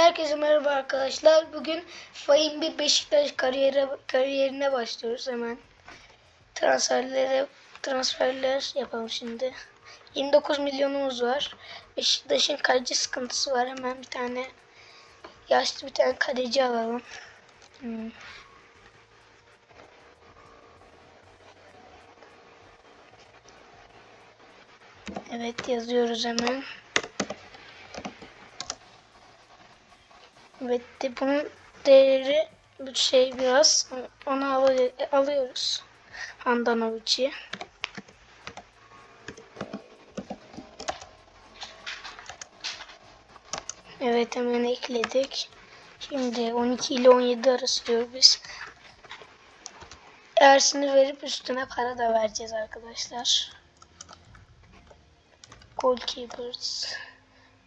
herkese merhaba arkadaşlar. Bugün Fahim bir Beşiktaş kariyeri, kariyerine başlıyoruz hemen. Transferlere transferler yapalım şimdi. 29 milyonumuz var. Beşiktaş'ın kaleci sıkıntısı var. Hemen bir tane yaşlı bir tane kaleci alalım. Hmm. Evet yazıyoruz hemen. Evet de bunun değeri bu şey biraz onu al alıyoruz. Handanovic'i. Evet hemen ekledik. Şimdi 12 ile 17 arası diyor biz. Ersin'i verip üstüne para da vereceğiz arkadaşlar. Goalkeepers.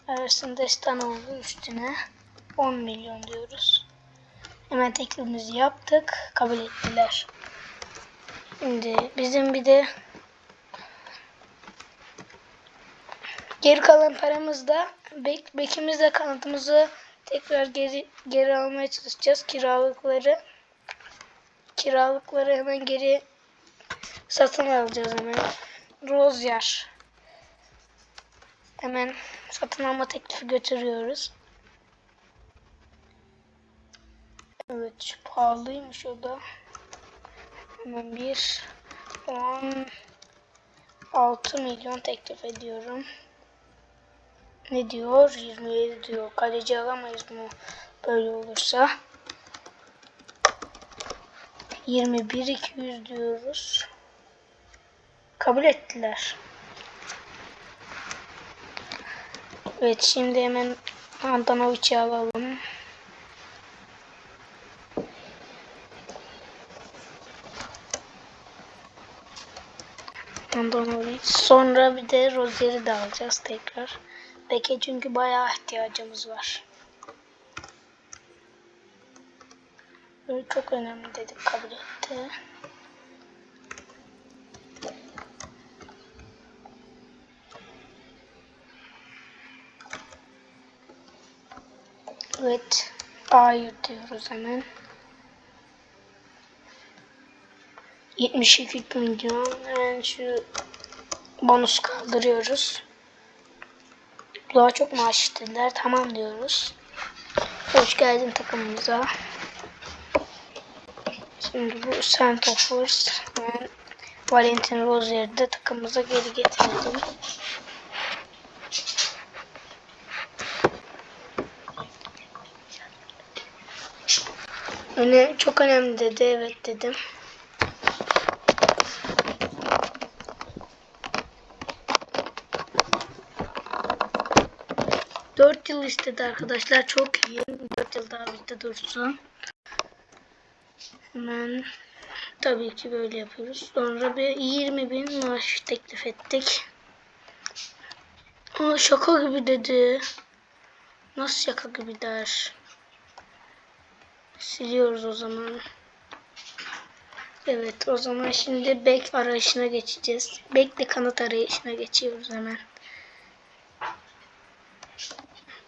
Ersin Destanoğlu üstüne 10 milyon diyoruz. Hemen teklifimizi yaptık. Kabul ettiler. Şimdi bizim bir de geri kalan paramızda bek, bekimizle kanatımızı tekrar geri geri almaya çalışacağız. Kiralıkları kiralıkları hemen geri satın alacağız hemen. Rozier. Hemen satın alma teklifi götürüyoruz. Evet pahalıymış o da. Hemen bir 16 milyon teklif ediyorum. Ne diyor? 27 diyor. Kaleci alamayız mı böyle olursa? 21 200 diyoruz. Kabul ettiler. Evet şimdi hemen Antanovic'i alalım. Andanovic. Sonra bir de Rozier'i de alacağız tekrar. Beke çünkü bayağı ihtiyacımız var. Böyle çok önemli dedik kabul etti. Evet. A'yı diyoruz hemen. 72 milyon. Hemen şu bonus kaldırıyoruz. Daha çok maaş istediler. Tamam diyoruz. Hoş geldin takımımıza. Şimdi bu Santofors. Ben Valentin Rozier'i de takımımıza geri getirdim. Öne, çok önemli dedi. Evet dedim. Yıl istedi arkadaşlar. Çok iyi. Dört yıl daha bizde dursun. Hemen tabii ki böyle yapıyoruz. Sonra bir 20 bin maaş teklif ettik. Aa şaka gibi dedi. Nasıl şaka gibi der. Siliyoruz o zaman. Evet o zaman şimdi bek arayışına geçeceğiz. Bekle kanat arayışına geçiyoruz hemen.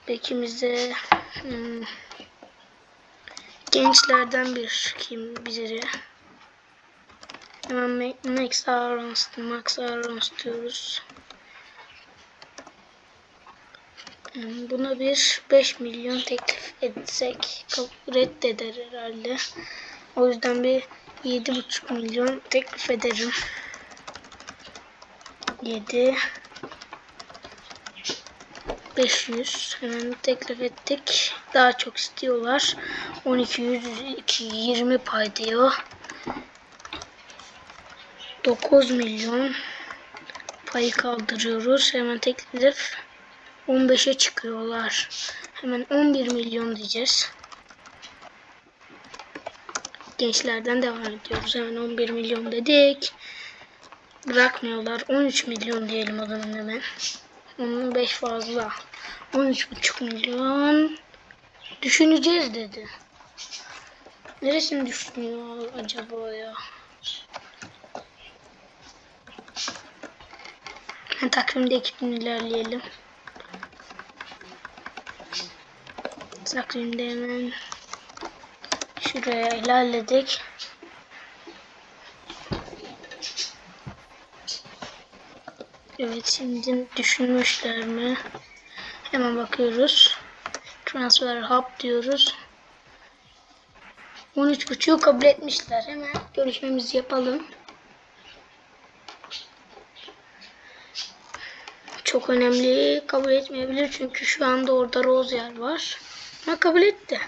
Bekimize hmm, gençlerden bir kim biri. Hemen Max Arons, Max Arons diyoruz. Hmm, Buna bir 5 milyon teklif etsek reddeder herhalde. O yüzden bir 7,5 milyon teklif ederim. 7 500 hemen teklif ettik. Daha çok istiyorlar. 1200 20 pay diyor. 9 milyon payı kaldırıyoruz. Hemen teklif 15'e çıkıyorlar. Hemen 11 milyon diyeceğiz. Gençlerden devam ediyoruz. Hemen 11 milyon dedik. Bırakmıyorlar. 13 milyon diyelim o zaman hemen. 15 fazla. 13,5 milyon. Düşüneceğiz dedi. Neresini düşünüyor acaba ya? Ben takvimde ekibini ilerleyelim. Takvimde hemen şuraya ilerledik. Evet şimdi düşünmüşler mi? Hemen bakıyoruz. Transfer hub diyoruz. 13.5'u kabul etmişler. Hemen görüşmemizi yapalım. Çok önemli kabul etmeyebilir çünkü şu anda orada Rozier var. Ama kabul etti.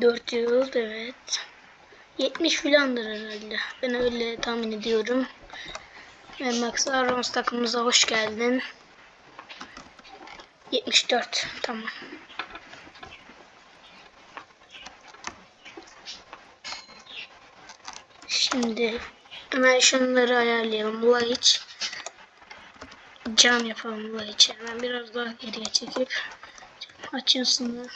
4 yıl evet. 70 filandır herhalde. Ben öyle tahmin ediyorum. Ve Max Arons takımımıza hoş geldin. 74 tamam. Şimdi hemen şunları ayarlayalım. Light. Cam yapalım Light'ı. Hemen biraz daha geriye çekip açısını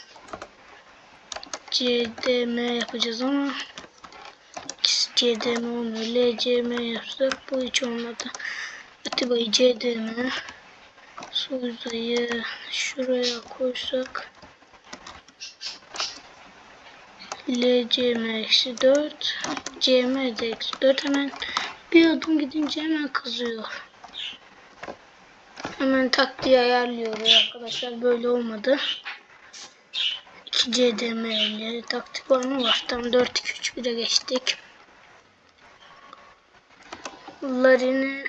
CDM yapacağız ama CDM olmuyor. LCM yapsak bu hiç olmadı. Atiba'yı CDM Suza'yı şuraya koysak LCM eksi 4 CM de eksi 4 hemen bir adım gidince hemen kızıyor. Hemen taktiği ayarlıyoruz arkadaşlar. Böyle olmadı. 2 CDM ile taktik var mı? Var. Tam 4-2-3-1'e geçtik. Larin'i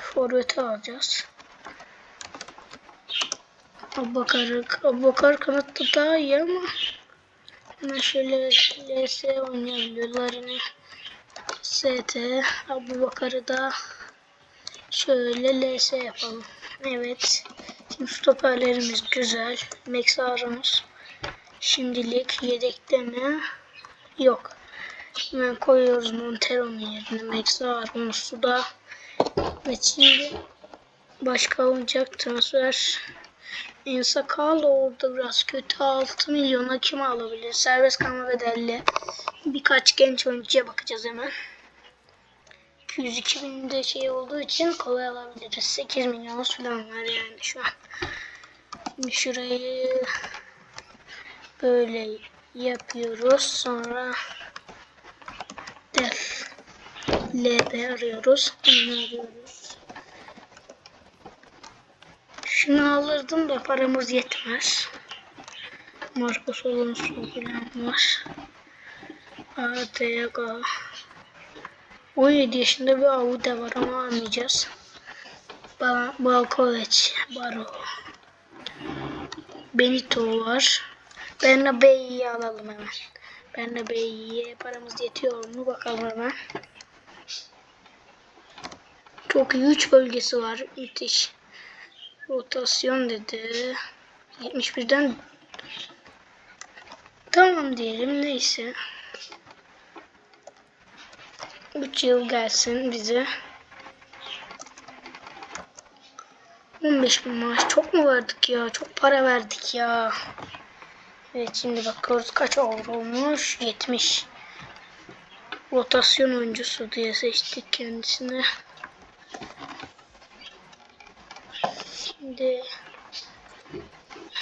forvete alacağız. Abubakar'ı Abubakar kanatta daha iyi ama hemen şöyle LS oynayabiliyor. Larin'i ST Abubakar'ı da şöyle LS yapalım. Evet. Şimdi stoperlerimiz güzel. Max Aramız şimdilik yedekte mi? Yok. Hemen koyuyoruz Montero'nun yerine. Max Aramız'ı da. Evet şimdi başka olacak transfer. Ensakalo orada biraz kötü. 6 milyona kim alabilir? Serbest kalma bedelli. Birkaç genç oyuncuya bakacağız hemen. 202 binde şey olduğu için kolay alabiliriz. 8 milyon falan var yani şu an. Şurayı böyle yapıyoruz. Sonra def lp arıyoruz. Bunu arıyoruz. Şunu alırdım da paramız yetmez. Marcos Alonso falan var. ATG 17 yaşında bir Avude var ama almayacağız. Ba Baro. Benito var. Bernabeu'yu alalım hemen. Bernabeu'ye paramız yetiyor mu bakalım hemen. Çok iyi 3 bölgesi var. Müthiş. Rotasyon dedi. 71'den tamam diyelim neyse. 3 yıl gelsin bize. 15 bin maaş çok mu verdik ya? Çok para verdik ya. Evet şimdi bakıyoruz kaç avro olmuş? 70. Rotasyon oyuncusu diye seçtik kendisini. Şimdi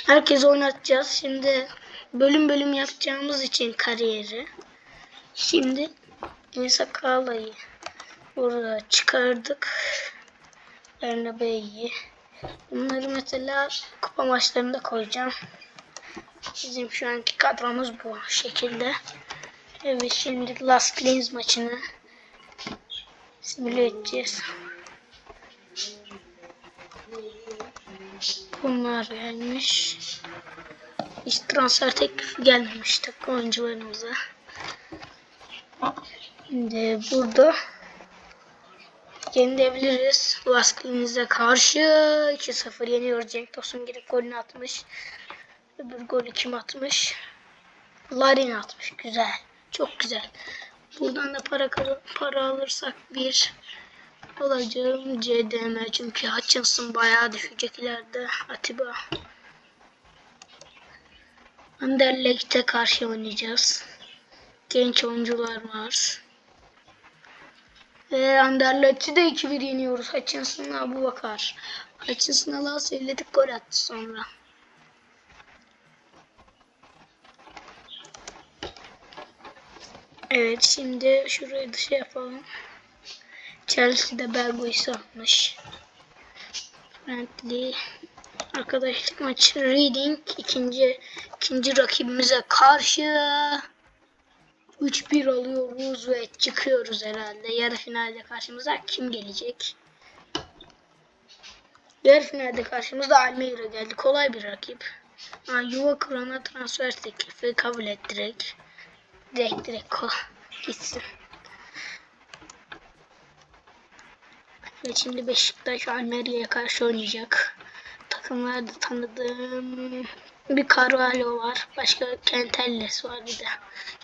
herkes oynatacağız. Şimdi bölüm bölüm yapacağımız için kariyeri. Şimdi Sakala'yı burada çıkardık. Bernabeu'yu. Bunları mesela kupa maçlarında koyacağım. Bizim şu anki kadromuz bu şekilde. Evet şimdi Last Cleans maçını simüle edeceğiz. Bunlar gelmiş. Hiç transfer teklifi gelmemiş takım oyuncularımıza. Şimdi burada yenilebiliriz. Vasquez'e karşı 2-0 yeniyor. Cenk Tosun girip golünü atmış. Öbür golü kim atmış? Larin atmış. Güzel. Çok güzel. Buradan da para para alırsak bir alacağım CDM çünkü Hutchinson bayağı düşecek ileride. Atiba. Anderlecht'e karşı oynayacağız. Genç oyuncular var. Ve Anderlecht'i de 2-1 yeniyoruz. Hutchinson'la Abu Bakar. Hutchinson'a la sevledik gol attı sonra. Evet şimdi şurayı da şey yapalım. Chelsea'de Belgo'yu satmış. Friendly. Arkadaşlık maçı Reading ikinci ikinci rakibimize karşı 3-1 alıyoruz ve çıkıyoruz herhalde. Yarı finalde karşımıza kim gelecek? Yarı finalde karşımızda Almeida geldi. Kolay bir rakip. Ha, yuva kurana transfer teklifi kabul et direkt. Direkt ko gitsin. Ve şimdi Beşiktaş Almeria'ya karşı oynayacak. Takımlarda tanıdığım bir Carvalho var. Başka Kentelles var bir de.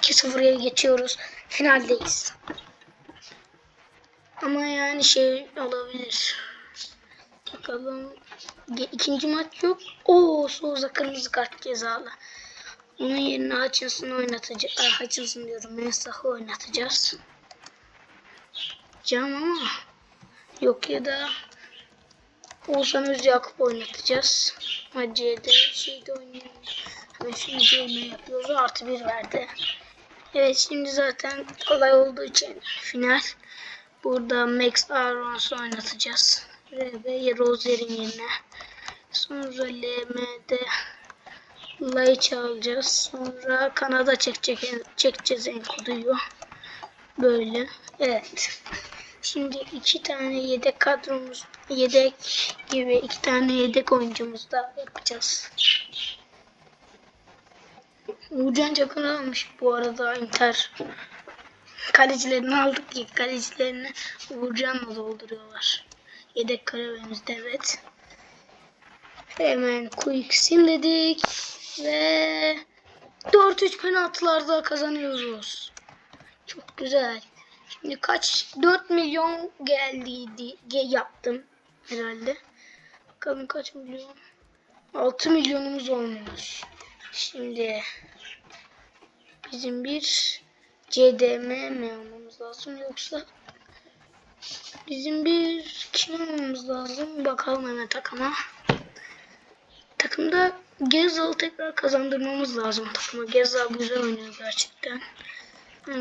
2-0'ya geçiyoruz. Finaldeyiz. Ama yani şey olabilir. Bakalım. İkinci maç yok. Oo Souza kırmızı kart cezalı. Onun yerine Hutchinson oynatacağız. Ah, Hutchinson diyorum. Mensah'ı oynatacağız. Cam ama yok ya da Oğuzhan Özyakup oynatacağız. Hacı'da şeyde oynuyoruz. Hemen şimdi CM yapıyoruz. Artı bir verdi. Evet şimdi zaten kolay olduğu için final. Burada Max Arons'u oynatacağız. RB Rozer'in yerine. Sonra LM'de Laiç'i alacağız. Sonra Kanada çekecek, çekeceğiz Enkudu'yu. Böyle. Evet. Şimdi iki tane yedek kadromuz, yedek gibi iki tane yedek oyuncumuz da yapacağız. Uğurcan Çakır almış bu arada Inter. Kalecilerini aldık ki kalecilerini Uğurcan'la dolduruyorlar. Yedek kalemimizde evet. Hemen quick sim dedik ve 4-3 penaltılarda kazanıyoruz. Çok güzel. Şimdi kaç 4 milyon geldiydi ge- yaptım herhalde. Bakalım kaç milyon? 6 milyonumuz olmuş. Şimdi bizim bir CDM mi almamız lazım yoksa bizim bir kim almamız lazım? Bakalım hemen takıma. Takımda Gezal'ı tekrar kazandırmamız lazım takıma. Gezal güzel oynuyor gerçekten.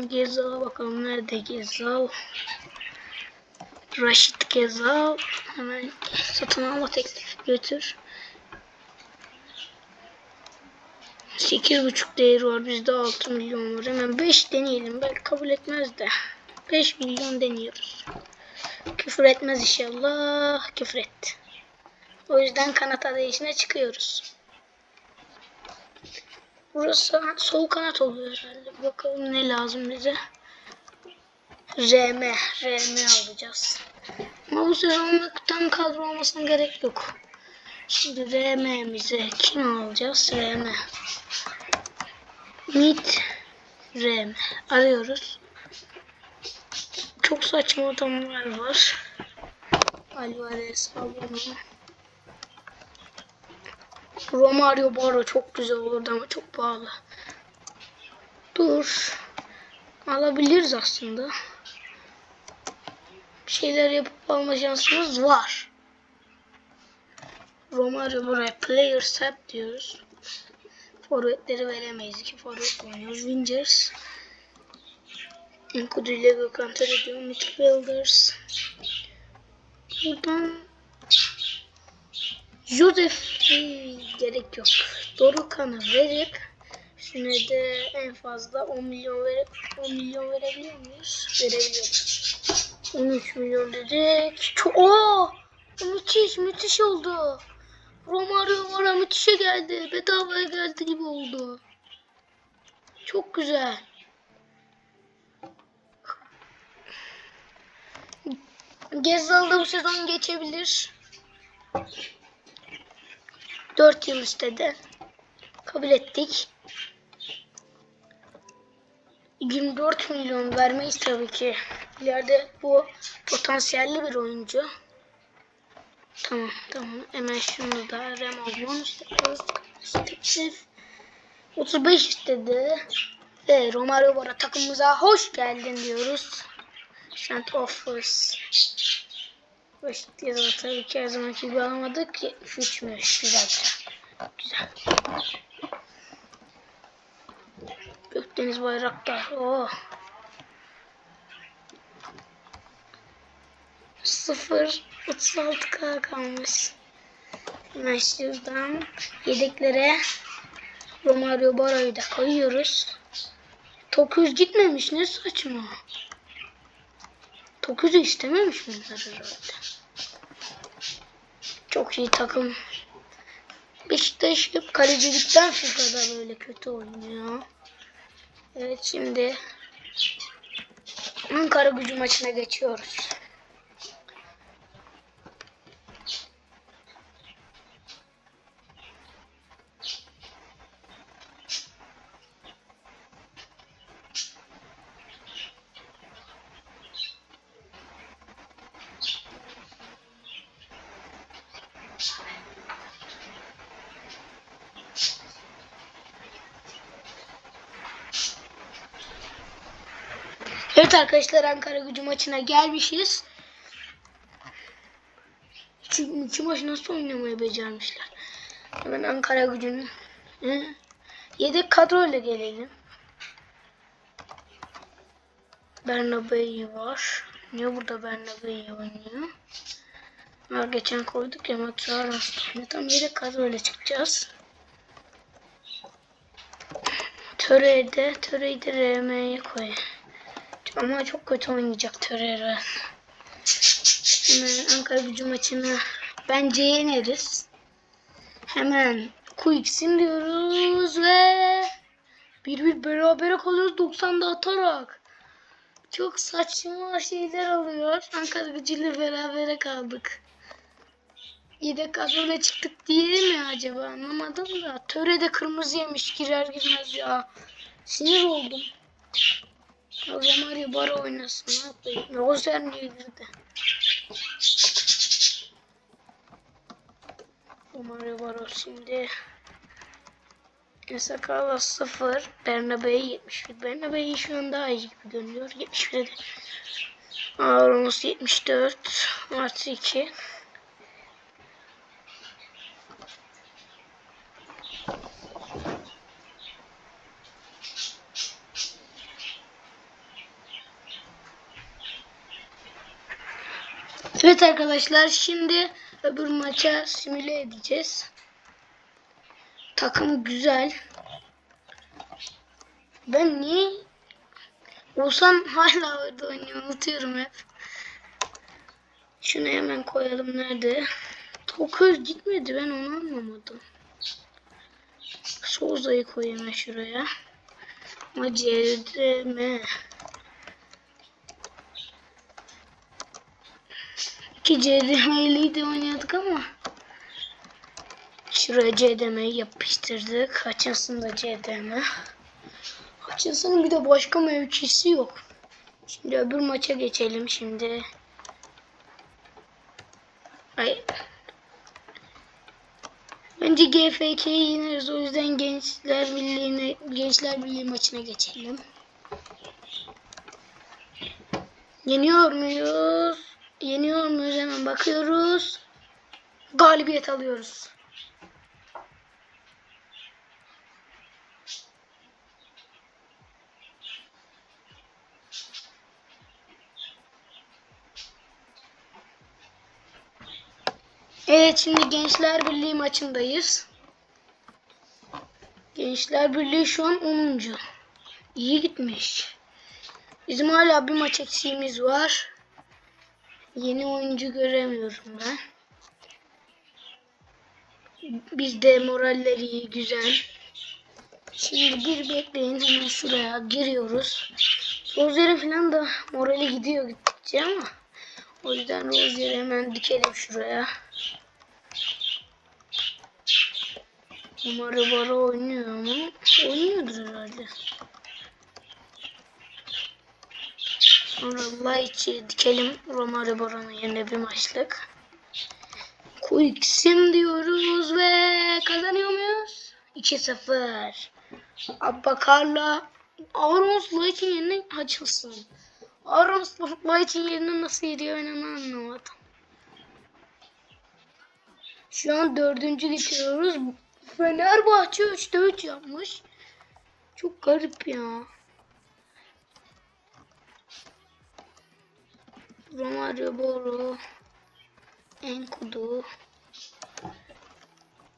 Gezal'a bakalım nerede Gezal? Raşit Gezal. Hemen satın alma teklifi götür. 8,5 değeri var. Bizde 6 milyon var. Hemen 5 deneyelim. Belki kabul etmez de. 5 milyon deniyoruz. Küfür etmez inşallah. Küfür etti. O yüzden kanat arayışına çıkıyoruz. Burası sol kanat oluyor herhalde. Bakalım ne lazım bize. RM. RM alacağız. Ama bu sezon tam kadro olmasına gerek yok. Şimdi RM'mize kim alacağız? RM. Mid RM. Arıyoruz. Çok saçma adamlar var. Alvarez, Alvaro. Romario Baro çok güzel olurdu ama çok pahalı. Dur. Alabiliriz aslında. Bir şeyler yapıp alma şansımız var. Romario buraya players hep diyoruz. Forvetleri veremeyiz. İki forvet oynuyoruz. Wingers. Enkudu ile Gökhan Töre Midfielders. Buradan Joseph gerek yok. Dorukan'ı verip üstüne de en fazla 10 milyon verip 10 milyon verebiliyor muyuz? Verebiliyoruz. 13 milyon dedik. Çok Oo! Müthiş, müthiş oldu. Romario var müthişe geldi. Bedavaya geldi gibi oldu. Çok güzel. Gezzal da bu sezon geçebilir. 4 yıl istedi. Kabul ettik. 24 milyon vermeyiz tabii ki. İleride bu potansiyelli bir oyuncu. Tamam tamam. Hemen şunu da Remon teklif 35 istedi. Ve Romario Bora takımımıza hoş geldin diyoruz. Sent offers. Basit ya da tabii ki her zamanki gibi alamadık. 73 mi? Güzel güzel. Güzel. Gökdeniz bayraktar. Oh. Sıfır. 36k kalmış. Hemen yedeklere Romario Baro'yu da koyuyoruz. 900 gitmemiş ne saçma. 900'ü istememiş bunlar herhalde. Çok iyi takım. Beşiktaş hep kalecilikten FIFA'da böyle kötü oynuyor. Evet şimdi Ankara gücü maçına geçiyoruz. Evet arkadaşlar Ankara gücü maçına gelmişiz. İki, iki maç nasıl oynamayı becermişler. Hemen Ankara gücünün Hı? yedek kadroyla gelelim. Bernabeu var. Niye burada Bernabeu oynuyor? Var geçen koyduk ya Matuaras oynuyor. Tam yedek kadroyla çıkacağız. Töre'yi de, Töre'yi de RM'ye koy. Ama çok kötü oynayacak Torreira. Hemen Ankara gücü maçını bence yeneriz. Hemen Quicksin diyoruz ve bir bir berabere kalıyoruz 90'da atarak. Çok saçma şeyler oluyor. Ankara gücüyle berabere kaldık. Yedek kadroyla çıktık diye mi acaba anlamadım da. Töre de kırmızı yemiş girer girmez ya. Sinir oldum. O zaman ya bara oynasın. Ne yapayım? Rozer niye girdi? Mario Baro şimdi. Esakala 0 Bernabeu 71 Bernabeu şu an daha iyi gibi görünüyor. 71 de. Aronus 74 artı 2 Evet arkadaşlar şimdi öbür maça simüle edeceğiz. Takım güzel. Ben niye Oğuzhan hala orada oynuyor unutuyorum hep. Şunu hemen koyalım nerede? 900 gitmedi ben onu anlamadım. Souza'yı koyayım şuraya. Ama CDM. Ki CDM'liyi de oynuyorduk ama. Şuraya CDM'yi yapıştırdık. Hutchinson da CDM. Hutchinson'ın bir de başka mevkisi yok. Şimdi öbür maça geçelim şimdi. Ay. Bence GFK'yi yeneriz. O yüzden Gençler Birliği'ne Gençler Birliği maçına geçelim. Yeniyor muyuz? Yeniyor muyuz? Hemen bakıyoruz. Galibiyet alıyoruz. Evet şimdi Gençler Birliği maçındayız. Gençler Birliği şu an 10. İyi gitmiş. Bizim hala bir maç eksiğimiz var. Yeni oyuncu göremiyorum ben. Bizde moraller iyi, güzel. Şimdi bir bekleyin hemen şuraya giriyoruz. Rozer'in falan da morali gidiyor gittikçe ama o yüzden Rozer'i hemen dikelim şuraya. Umarım bara oynuyor mu? Oynuyordur herhalde. Sonra Laiç'i dikelim. Romario Baron'un yerine bir maçlık. Quicksim diyoruz ve kazanıyor muyuz? 2-0. Abakar'la Arons Laiç'in yerine açılsın. Arons Laiç'in yerine nasıl gidiyor ben onu anlamadım. Şu an dördüncü geçiyoruz. Fenerbahçe 3'te 3 yapmış. Çok garip ya. Romario Boro. Enkudu.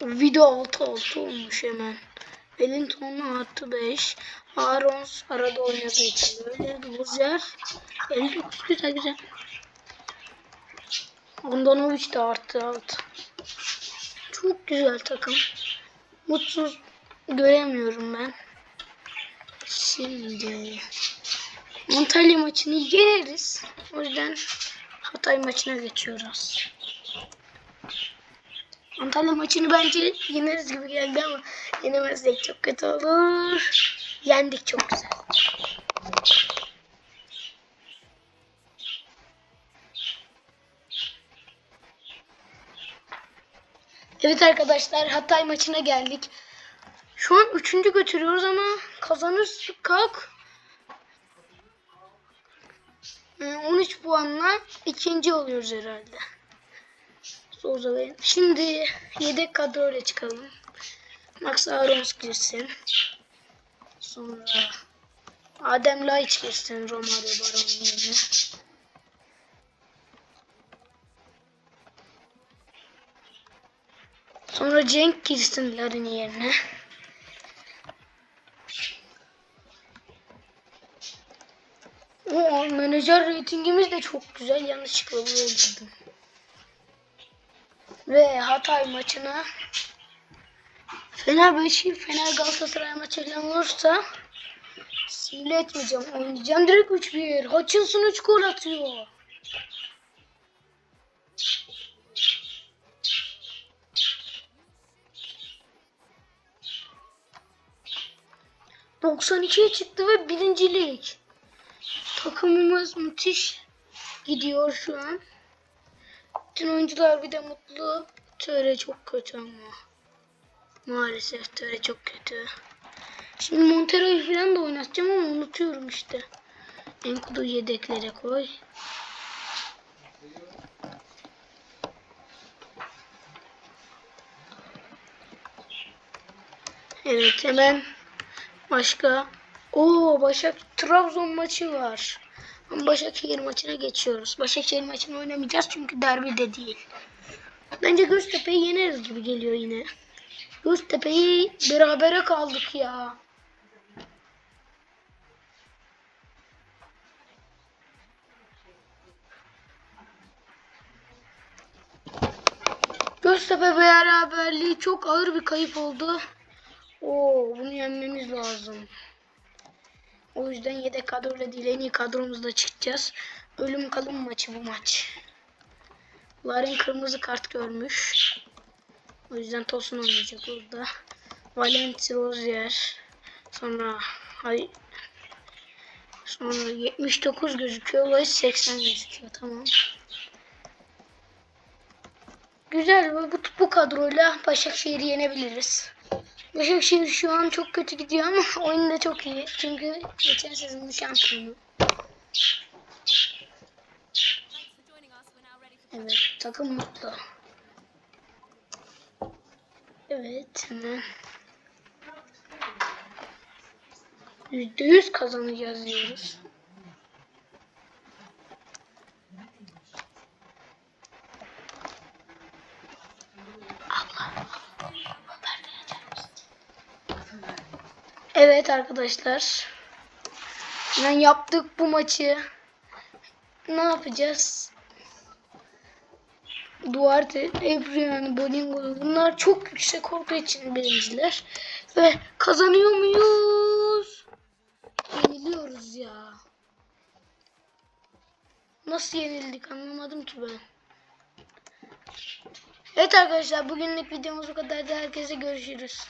Video 6 6 olmuş hemen. Wellington'un artı 5. Arons arada oynadığı için böyle. Luzer. 59 güzel güzel. Andanovic de artı 6. Çok güzel takım. Mutsuz göremiyorum ben. Şimdi Antalya maçını yeneriz. O yüzden Hatay maçına geçiyoruz. Antalya maçını bence yeneriz gibi geldi ama yenemezsek çok kötü olur. Yendik çok güzel. Evet arkadaşlar Hatay maçına geldik. Şu an üçüncü götürüyoruz ama kazanırsak 13 puanla ikinci oluyoruz herhalde. Souza Bey. Şimdi yedek kadroyla çıkalım. Max Arons girsin. Sonra Adem Laiç girsin Romario Baron'un yerine. Sonra Cenk girsin Larin yerine. Menajer reytingimiz de çok güzel. Yanlışlıkla girdim. Ve Hatay maçına Fenerbahçe Fener Galatasaray maçıyla olursa sile etmeyeceğim. Oynayacağım direkt 3-1. Hutchinson 3 gol atıyor. ...92'ye çıktı ve birincilik. Takımımız müthiş gidiyor şu an. Bütün oyuncular bir de mutlu. Töre çok kötü ama. Maalesef Töre çok kötü. Şimdi Montero'yu falan da oynatacağım ama unutuyorum işte. Enkudu yedeklere koy. Evet hemen başka. Oo Başak Trabzon maçı var. Başakşehir maçına geçiyoruz. Başakşehir maçını oynamayacağız çünkü derbi de değil. Bence Göztepe'yi yeneriz gibi geliyor yine. Göztepe'yi berabere kaldık ya. Göztepe beraberliği çok ağır bir kayıp oldu. Oo, bunu yenmemiz lazım. O yüzden yedek kadroyla değil iyi kadromuzla çıkacağız. Ölüm kalım maçı bu maç. Larin kırmızı kart görmüş. O yüzden Tosun oynayacak burada. Valent Rozier. Sonra hay Sonra 79 gözüküyor. Olay 80 gözüküyor. Tamam. Güzel. Bu, bu kadroyla Başakşehir'i yenebiliriz. Başakşehir şu an çok kötü gidiyor ama oyun da çok iyi. Çünkü geçen sezonun şampiyonu. Evet takım mutlu. Evet hemen. Yüzde yüz kazanacağız diyoruz. Evet arkadaşlar. Ben yaptık bu maçı. Ne yapacağız? Duarte, Ebrian, Boningo bunlar çok yüksek olduğu için birinciler. Ve kazanıyor muyuz? Yeniliyoruz ya. Nasıl yenildik anlamadım ki ben. Evet arkadaşlar bugünlük videomuz bu kadar. Herkese görüşürüz.